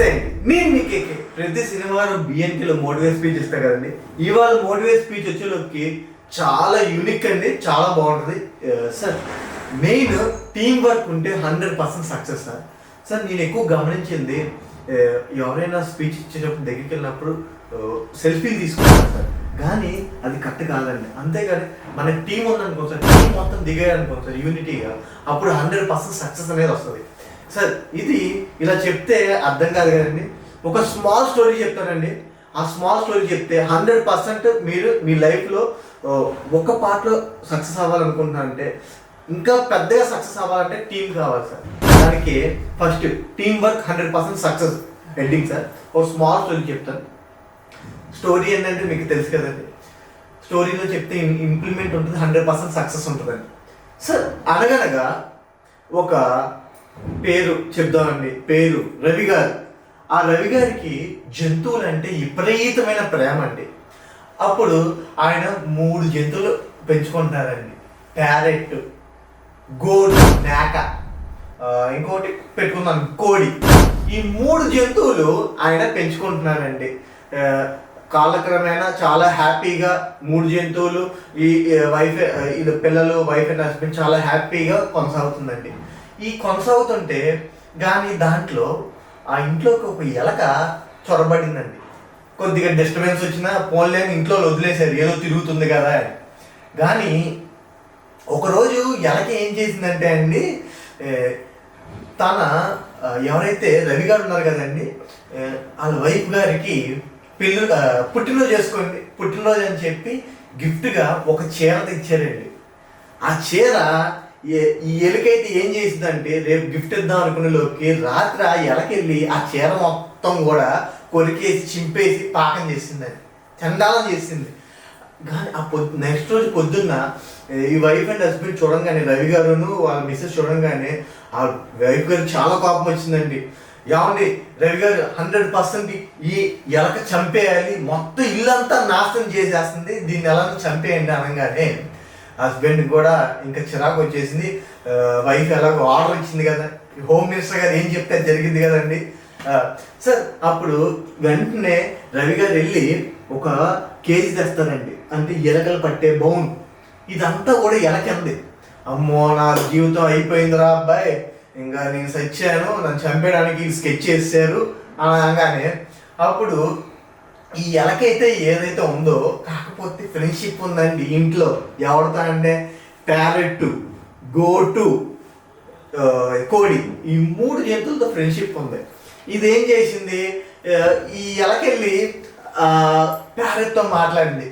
నమస్తే నేను మీ కేకే ప్రతి శనివారం బిఎన్కేలో మోటివేట్ స్పీచ్ ఇస్తా కదండి. ఇవాళ మోటివేట్ స్పీచ్ వచ్చేలోకి చాలా యూనిక్ అండి చాలా బాగుంటుంది. సార్ మెయిన్ టీం వర్క్ ఉంటే hundred percent success sir sir నేను ఎక్కువ గమనించింది ఎవరైనా స్పీచ్ ఇచ్చేటప్పుడు దగ్గరికి వెళ్ళినప్పుడు సెల్ఫీలు తీసుకుంటారు సార్ కానీ అది కరెక్ట్ కాదండి. అంతేగాని మన టీం ఉందనుకో సార్ టీం మొత్తం దిగాయనుకో సార్ యూనిటీగా అప్పుడు హండ్రెడ్ పర్సెంట్ సక్సెస్ అనేది వస్తుంది. సార్ ఇది ఇలా చెప్తే అర్థం కాదు కదండి. ఒక స్మాల్ స్టోరీ చెప్తానండి. ఆ స్మాల్ స్టోరీ చెప్తే హండ్రెడ్ పర్సెంట్ మీరు మీ లైఫ్లో ఒక పార్ట్లో సక్సెస్ అవ్వాలనుకుంటున్నారంటే ఇంకా పెద్దగా సక్సెస్ అవ్వాలంటే టీం కావాలి సార్. దానికి first team work hundred percent success ending sir. ఒక స్మాల్ స్టోరీ చెప్తాను. స్టోరీ ఏంటంటే మీకు తెలుసు కదండి. స్టోరీలో చెప్తే ఇంప్లిమెంట్ ఉంటుంది హండ్రెడ్ పర్సెంట్ సక్సెస్ ఉంటుందండి సార్ అనగనగా ఒక పేరు చెప్దామండి. పేరు రవి గారు. ఆ రవి గారికి జంతువులంటే విపరీతమైన ప్రేమ అండి అప్పుడు ఆయన మూడు జంతువులు పెంచుకుంటారండి ప్యారెట్ గోడు మేక. ఇంకోటి పెట్టుకుందాం. కోడి. ఈ మూడు జంతువులు ఆయన పెంచుకుంటున్నారండి. కాలక్రమేణా చాలా హ్యాపీగా మూడు జంతువులు ఈ వైఫ్ ఇది పిల్లలు వైఫ్ అండ్ హస్బెండ్ చాలా హ్యాపీగా కొనసాగుతుందండి. ఈ కొనసాగుతుంటే కానీ దాంట్లో ఆ ఇంట్లోకి ఒక ఎలక చొరబడిందండి. కొద్దిగా డిస్టర్బెన్స్ వచ్చినా పోన్లేని ఇంట్లో వదిలేశారు ఏదో తిరుగుతుంది కదా అని. కానీ ఒకరోజు ఎలక ఏం చేసిందంటే అండి తన ఎవరైతే రవి గారు ఉన్నారు కదండి వాళ్ళ వైఫ్ గారికి పెళ్ళి పుట్టినరోజు చేసుకోండి పుట్టినరోజు అని చెప్పి గిఫ్ట్గా ఒక చీర తెచ్చారండి. ఆ చీర ఈ ఎలుకైతే ఏం చేసిందంటే రేపు గిఫ్ట్ ఇద్దాం అనుకునే లోకి రాత్రి ఆ ఎలకెళ్ళి ఆ చీర మొత్తం కూడా కొరికేసి చింపేసి పాకం చేసిందని చండాలం చేసింది. కానీ ఆ పొద్దు నెక్స్ట్ రోజు పొద్దున్న ఈ వైఫ్ అండ్ హస్బెండ్ చూడంగానే రవి గారును వాళ్ళ మిస్సెస్ చూడంగానే ఆ వైఫ్ గారు చాలా కోపం వచ్చిందండి. ఏమండి రవి గారు హండ్రెడ్ పర్సెంట్ ఈ ఎలక చంపేయాలి. మొత్తం ఇల్లంతా నాశనం చేసేస్తుంది. దీన్ని ఎలా చంపేయండి అనగానే హస్బెండ్ కూడా ఇంకా చిరాకు వచ్చేసింది. వైఫ్ ఎలాగో ఆర్డర్ ఇచ్చింది కదా. హోమ్ మినిస్టర్ గారు ఏం చెప్తే జరిగింది కదండి. సార్ అప్పుడు వెంటనే రవి గారు వెళ్ళి ఒక కేజీ తెస్తారండి. అంటే ఎలకలు పట్టే బౌన్ ఇదంతా కూడా ఎలకంది అమ్మో నా జీవితం అయిపోయిందిరా అబ్బాయి. ఇంకా నేను చచ్చాను. నన్ను చంపేయడానికి స్కెచ్ చేశారు అనగానే అప్పుడు ఈ ఎలకైతే ఏదైతే ఉందో కాకపోతే ఫ్రెండ్షిప్ ఉందండి ఇంట్లో. ఎవరితో అంటే ప్యారెట్ గోటు కోడి. ఈ మూడు జంతువులతో ఫ్రెండ్షిప్ ఉంది. ఇది ఏం చేసింది ఈ ఎలకెళ్ళి ప్యారెట్తో మాట్లాడింది.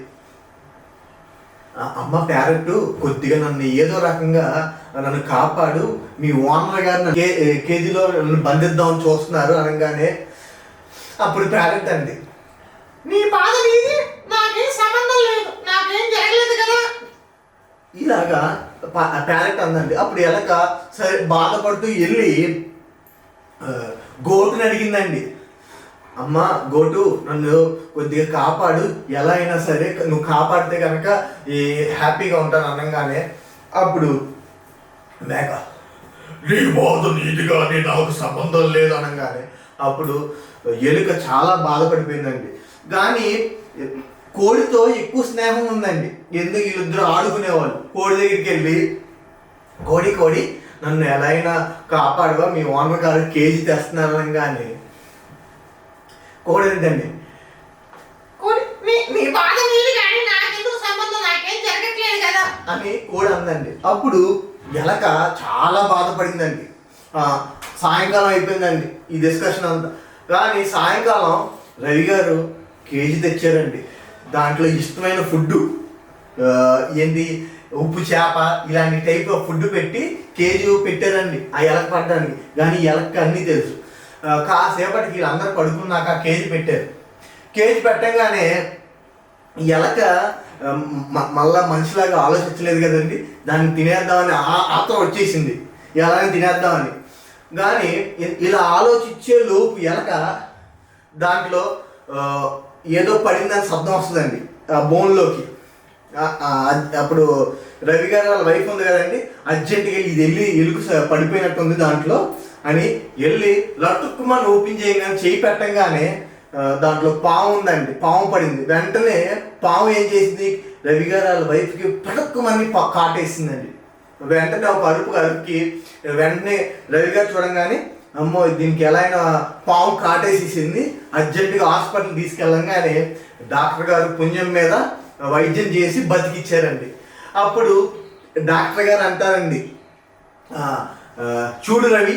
అమ్మ ప్యారెట్ కొద్దిగా నన్ను ఏదో రకంగా నన్ను కాపాడు. మీ ఓనర్ గారు కే కేజీలో నన్ను బంధిద్దామని చూస్తున్నారు అనగానే అప్పుడు ప్యారెట్ అండి నీ బాధ నీది నాకేం సంబంధం లేదు నాకేం జరగలేదు కదా. ఇలాగా ప- ప్యారెట్ అందండి. అప్పుడు ఎలక సరే బాధపడుతూ వెళ్ళి గోటుని అడిగిందండి. అమ్మ గోటు నన్ను కొద్దిగా కాపాడు. ఎలా అయినా సరే నువ్వు కాపాడితే కనుక ఈ హ్యాపీగా ఉంటాను అనగానే అప్పుడు మేక నీ బాధ నీది నాకు సంబంధం లేదు అనగానే అప్పుడు ఎలుక చాలా బాధపడిపోయిందండి. కానీ కోడితో ఎక్కువ స్నేహం ఉందండి. ఎందుకు వీళ్ళిద్దరు ఆడుకునేవాళ్ళు? కోడి దగ్గరికి వెళ్ళి కోడి కోడి నన్ను ఎలా అయినా కాపాడుగా మీ ఓనర్ గారు కేజీ తెస్తున్నారు కానీ. కోడి ఏంటండి అని కోడి అందండి. అప్పుడు ఎలక చాలా బాధపడిందండి. సాయంకాలం అయిపోయిందండి ఈ డిస్కషన్ అంతా. కానీ సాయంకాలం రవి గారు కేజీ తెచ్చారండి. దాంట్లో ఇష్టమైన ఫుడ్ ఏంది ఉప్పు చేప ఇలాంటి టైప్ ఆఫ్ ఫుడ్ పెట్టి కేజీ పెట్టారండి ఆ ఎలక పడడానికి కానీ ఎలక అన్నీ తెలుసు. కాసేపటికి వీళ్ళందరూ పడుకున్నాక కేజీ పెట్టారు. కేజీ పెట్టగానే ఎలక మళ్ళా మనిషిలాగా ఆలోచించలేదు కదండి. దాన్ని తినేద్దామని ఆ- వచ్చేసింది. ఎలాగని తినేద్దామని. కానీ ఇలా ఆలోచించే లోపు ఎలక దాంట్లో ఏదో పడిందని శబ్దం వస్తుందండి. ఆ బోన్లోకి. అప్పుడు రవి గారు వాళ్ళ వైఫ్ ఉంది కదండి అర్జెంటుగా ఇది వెళ్ళి ఎలుగు స- దాంట్లో అని వెళ్ళి లట్టుక్కుమని ఓపెన్ చేయగానే చేయి పెట్టంగానే దాంట్లో పాము ఉందండి. పాము పడింది. వెంటనే పాము ఏం చేసింది? రవి గారు వాళ్ళ వైఫ్కి పటుక్కుమని కాటేసిందండి. వెంటనే ఒక అరుపు అరుపుకి వెంటనే రవి గారు చూడంగానే అమ్మో దీనికి ఎలా అయినా పాము కాటేసేసింది. అర్జెంటుగా హాస్పిటల్ తీసుకెళ్ళంగానే డాక్టర్ గారు పుణ్యం మీద వైద్యం చేసి బతికిచ్చారండి. అప్పుడు డాక్టర్ గారు అంటారండి చూడు రవి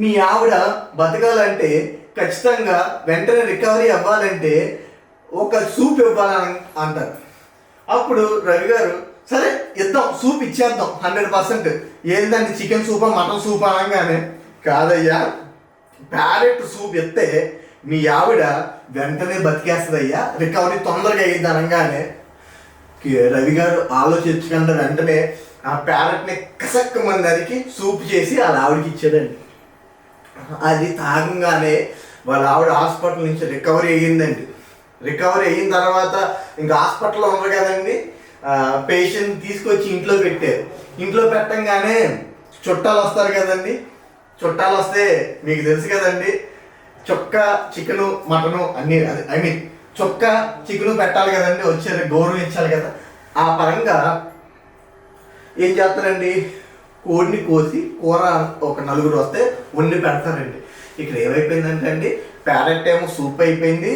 మీ ఆవిడ బతకాలంటే ఖచ్చితంగా వెంటనే రికవరీ అవ్వాలంటే ఒక సూప్ ఇవ్వాలని అంటారు. అప్పుడు రవి గారు సరే ఇద్దాం సూప్ ఇచ్చేద్దాం హండ్రెడ్ పర్సెంట్. ఏంటంటే చికెన్ సూపా మటన్ సూప్? అనగానే కాదయ్యా ప్యారెట్ సూప్ ఇస్తే మీ ఆవిడ వెంటనే బతికేస్తుందయ్యా. రికవరీ తొందరగా అయ్యింది అనగానే రవి గారు ఆలోచించకుండా వెంటనే ఆ ప్యారెట్ని కసక్క మంది సూప్ చేసి వాళ్ళ ఆవిడకి ఇచ్చాడండి. అది తాగంగానే వాళ్ళ ఆవిడ హాస్పిటల్ నుంచి రికవరీ అయ్యిందండి. రికవరీ అయిన తర్వాత ఇంకా హాస్పిటల్లో ఉండరు కదండి. పేషెంట్ తీసుకొచ్చి ఇంట్లో పెట్టారు. ఇంట్లో పెట్టంగానే చుట్టాలు వస్తారు కదండి. చుట్టాలు వస్తే మీకు తెలుసు కదండి చొక్క చికెను మటను అన్ని ఐ మీన్ చొక్క చికెను పెట్టాలి కదండి వచ్చారు గౌరవించాలి కదా. ఆ పరంగా ఏం చేస్తారండి కోడిని కోసి కూర ఒక నలుగురు వస్తే వండి పెడతారండి. ఇక్కడ ఏమైపోయిందంటే అండి ప్యారెట్ ఏమో సూప్ అయిపోయింది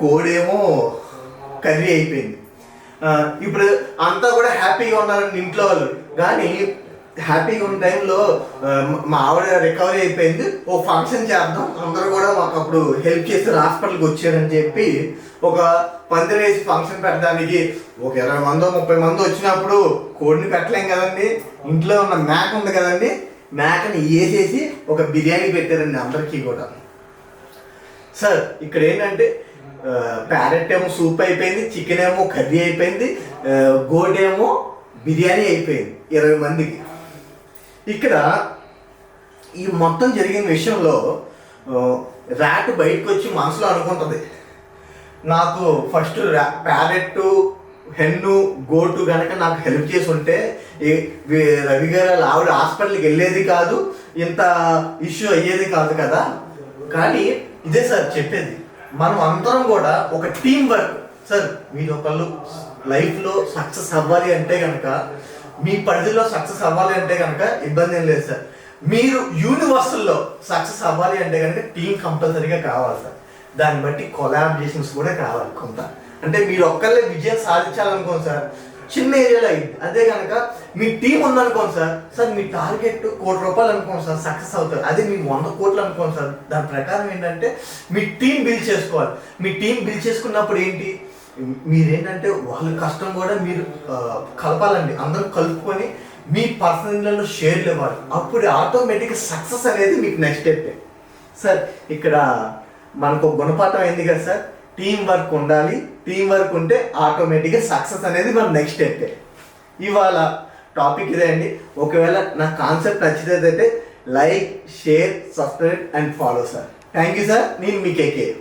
కోడేమో కోడి ఏమో కర్రీ అయిపోయింది. ఇప్పుడు అంతా కూడా హ్యాపీగా ఉన్నారండి ఇంట్లో వాళ్ళు. కానీ హ్యాపీగా ఉన్న టైంలో మా ఆవిడ రికవరీ అయిపోయింది. ఓ ఫంక్షన్ చేద్దాం. అందరూ కూడా మాకు అప్పుడు హెల్ప్ చేస్తారు హాస్పిటల్కి వచ్చారని చెప్పి ఒక పందిరేసి ఫంక్షన్ పెట్టడానికి ఒక ఇరవై మందో ముప్పై మందో వచ్చినప్పుడు కోడిని పెట్టలేం కదండి. ఇంట్లో ఉన్న మేక ఉంది కదండి. మేకని వేసేసి ఒక బిర్యానీ పెట్టారండి అందరికీ కూడా. సార్ ఇక్కడ ఏంటంటే ప్యారెట్ ఏమో సూప్ అయిపోయింది చికెన్ ఏమో కర్రీ అయిపోయింది గోడేమో ఏమో బిర్యానీ అయిపోయింది ఇరవై మందికి. ఇక్కడ ఈ మొత్తం జరిగిన విషయంలో ర్యాట్ బయటకు వచ్చి మనసులో అనుకుంటుంది. నాకు ఫస్ట్ ర్యా ప్యారెట్టు హెన్ను గోటు కనుక నాకు హెల్ప్ చేసి ఉంటే రవి గారు ఆవిడ హాస్పిటల్కి వెళ్ళేది కాదు ఇంత ఇష్యూ అయ్యేది కాదు కదా. కానీ ఇదే సార్ చెప్పేది. మనం అందరం కూడా ఒక టీం వర్క్ సార్ మీరు ఒకళ్ళు లైఫ్లో సక్సెస్ అవ్వాలి అంటే కనుక మీ పరిధిలో సక్సెస్ అవ్వాలి అంటే కనుక ఇబ్బంది ఏం లేదు సార్. మీరు యూనివర్సల్లో సక్సెస్ అవ్వాలి అంటే కనుక టీం కంపల్సరీగా కావాలి సార్. దాన్ని బట్టి కొలాబరేషన్స్ కూడా కావాలి కొంత. అంటే మీరు ఒక్కళ్ళే విజయం సాధించాలనుకోండి సార్ చిన్న ఏరియాలో అయింది. అదే కనుక మీ టీం ఉందనుకోండి సార్ సార్ మీ టార్గెట్ కోటి రూపాయలు అనుకోండి సార్ సక్సెస్ అవుతారు. అదే మీ వంద కోట్లు అనుకోండి సార్. దాని ప్రకారం ఏంటంటే మీ టీం బిల్డ్ చేసుకోవాలి. మీ టీం బిల్డ్ చేసుకున్నప్పుడు ఏంటి? మీరేంటంటే వాళ్ళ కష్టం కూడా మీరు కలపాలండి. అందరూ కలుపుకొని మీ పర్సనల్లో షేర్లు ఇవ్వాలి. అప్పుడు ఆటోమేటిక్గా సక్సెస్ అనేది మీకు నెక్స్ట్ స్టెప్. సార్ ఇక్కడ మనకు గుణపాఠం అయింది కదా సార్. టీం వర్క్ ఉండాలి. టీం వర్క్ ఉంటే ఆటోమేటిక్గా సక్సెస్ అనేది మన నెక్స్ట్ స్టెప్. ఇవాళ టాపిక్ ఇదే అండి. ఒకవేళ నా కాన్సెప్ట్ నచ్చితే like share subscribe and follow sir. Thank you sir. నేను మీకే కేర్